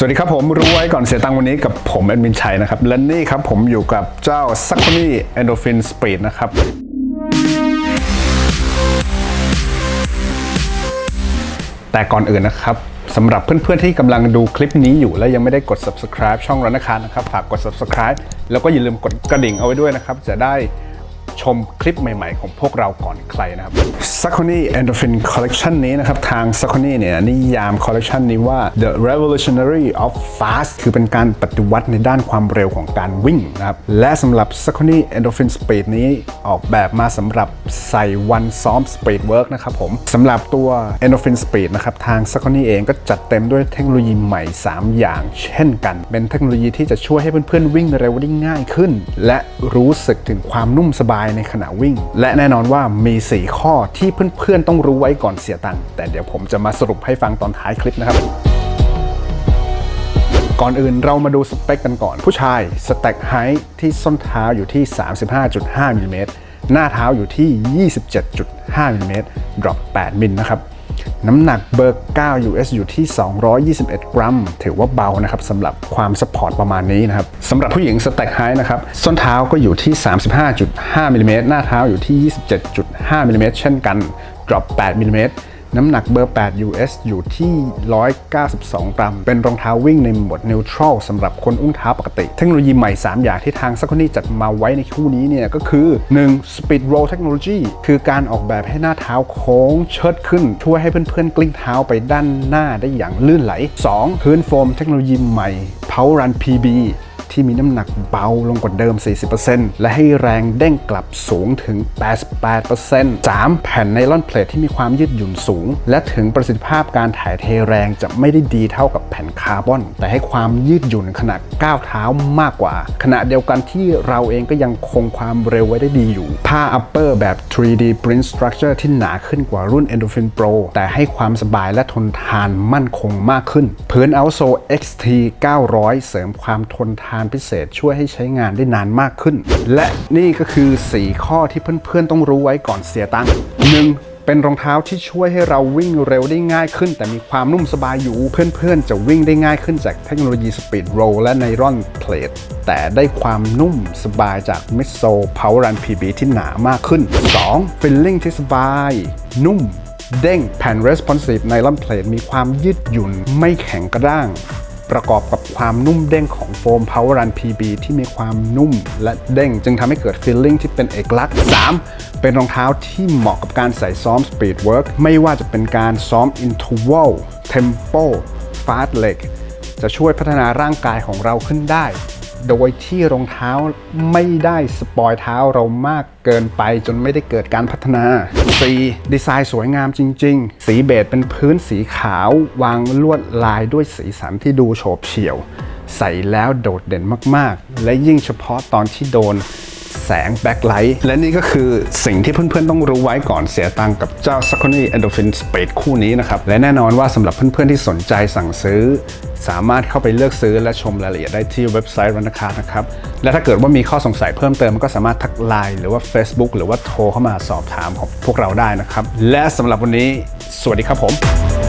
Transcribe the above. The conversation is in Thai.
สวัสดีครับผมรว้ก่อนเสียตังค์วันนี้กับผมแอดมินชัยนะครับ และนี่ครับผมอยู่กับเจ้า s a c o n y Endorphin Speed นะครับแต่ก่อนอื่นนะครับสำหรับเพื่อนๆที่กำลังดูคลิปนี้อยู่และยังไม่ได้กด subscribe ช่องรันคานะครับ ฝากกด subscribe แล้วก็อย่าลืมกดกระดิ่งเอาไว้ด้วยนะครับ จะได้ ชมคลิปใหม่ๆ ของพวกเราก่อนใครนะครับ s a c o n y Endorphin Collection นี้นะครับทาง s a c o n y เนี่ยนิยาม collection นี้ว่า the revolutionary of fast คือเป็นการปฏิวัติในด้านความเร็วของการวิ่งนะครับและสำหรับ s a c o n y Endorphin Speed นี้ออกแบบมาสำหรับใส่วันซ้อม Speed Work นะครับผมสำหรับตัว Endorphin Speed นะครับทาง s a c o n y เองก็จัดเต็มด้วยเทคโนโลยีใหม่ 3 อย่าง เช่นกัน เป็นเทคโนโลยีที่จะช่วยให้เพื่อนๆวิ่งเร็วได้ง่ายขึ้น และรู้สึกถึงความนุ่มสบายในขณะวิ่ง และแน่นอนว่ามี 4 ข้อที่เพื่อนๆต้องรู้ไว้ก่อนเสียตังค์แต่เดี๋ยวผมจะมาสรุปให้ฟังตอนท้ายคลิปนะครับก่อนอื่นเรามาดูสเปคกันก่อน ผู้ชายสแต็กไฮที่ส้นเท้าอยู่ที่ 35.5มิลลิเมตรหน้าเท้าอยู่ที่ 27.5มิลลิเมตรดรอป8มิลนะครับ น้ำหนักเบอร์ 9 US อยู่ที่ 221 กรัม ถือว่าเบานะครับสำหรับความสปอร์ตประมาณนี้นะครับสำหรับผู้หญิงสแต็กไฮนะครับส้นเท้าก็อยู่ที่ 35.5มิลลิเมตรหน้าเท้าอยู่ที่ 27.5มิลลิเมตรเช่นกันดรอป8มิลลิเมตร น้ำหนักเบอร์ 8 US อยู่ที่ 192 กรัม เป็นรองเท้าวิ่งในโหมดนิวทรัลสำหรับคนอุ้งเท้าปกติ เทคโนโลยีใหม่ 3 อย่างที่ทางซักคนี่จัดมาไว้ในคู่นี้เนี่ยก็คือ 1. Speed Roll Technology คือการออกแบบให้หน้าเท้าโค้งเชิดขึ้น ช่วยให้เพื่อนๆ กลิ้งเท้าไปด้านหน้าได้อย่างลื่นไหล 2. พื้นโฟมเทคโนโลยีใหม่ Power Run PB ที่มีน้ำหนักเบาลงกว่าเดิม 40%และให้แรงเด้งกลับสูงถึง 88% 3. แผ่นไนลอนเพลทที่มีความยืดหยุ่นสูง และถึงประสิทธิภาพการถ่ายเทแรงจะไม่ได้ดีเท่ากับแผ่นคาร์บอน แต่ให้ความยืดหยุ่นขนาดก้าวเท้ามากกว่า ขณะเดียวกันที่เราเองก็ยังคงความเร็วไว้ได้ดีอยู่ ผ้า upper แบบ 3D print structure ที่หนาขึ้นกว่ารุ่น Endorphin Pro แต่ให้ความสบายและทนทานมั่นคงมากขึ้น พื้น outsole XT 900 เสริมความทนทานพิเศษช่วยให้ใช้งานได้นานมากขึ้น และนี่ก็คือ 4 ข้อที่เพื่อนๆต้องรู้ไว้ก่อนเสียตังค์ 1. เป็นรองเท้าที่ช่วยให้เราวิ่งเร็วได้ง่ายขึ้น แต่มีความนุ่มสบายอยู่ เพื่อนๆ จะวิ่งได้ง่ายขึ้นจากเทคโนโลยี Speed Roll และ Nylon Plate แต่ได้ความนุ่มสบายจาก m i d s o l e Power Run PB ที่หนามากขึ้น 2. Feeling ที่สบาย นุ่ม เด้งแผ่น Responsive Nylon Plate มีความยืดหยุ่นไม่แข็งกระด้าง ประกอบกับความนุ่มเด้งของโฟม Power Run PB ที่มีความนุ่มและเด้ง จึงทำให้เกิด feeling ที่เป็นเอกลักษณ์ 3. เป็นรองเท้าที่เหมาะกับการใส่ซ้อม Speed Work ไม่ว่าจะเป็นการซ้อม Interval Tempo Fast Leg จะช่วยพัฒนาร่างกายของเราขึ้นได้ โดยที่รองเท้าไม่ได้สปอยเท้าเรามากเกินไปจนไม่ได้เกิดการพัฒนา 4. ดีไซน์สวยงามจริง ๆ สีเบจเป็นพื้นสีขาววางลวดลายด้วยสีสันที่ดูโฉบเฉี่ยว ใส่แล้วโดดเด่นมากๆ และยิ่งเฉพาะตอนที่โดน แสงแบ็คไลท์และนี่ก็คือสิ่งที่เพื่อนๆ ต้องรู้ไว้ก่อนเสียตังกับเจ้า s a c o n y Endorphin Speed คู่นี้นะครับ และแน่นอนว่าสำหรับเพื่อนๆ ที่สนใจสั่งซื้อ สามารถเข้าไปเลือกซื้อและชมรายละเอียดได้ที่เว็บไซต์รันคานะครับ และถ้าเกิดว่ามีข้อสงสัยเพิ่มเติมก็สามารถทักไลน์หรือว่า Facebook หรือว่าโทรเข้ามาสอบถามของพวกเราได้นะครับ และสำหรับวันนี้ สวัสดีครับผม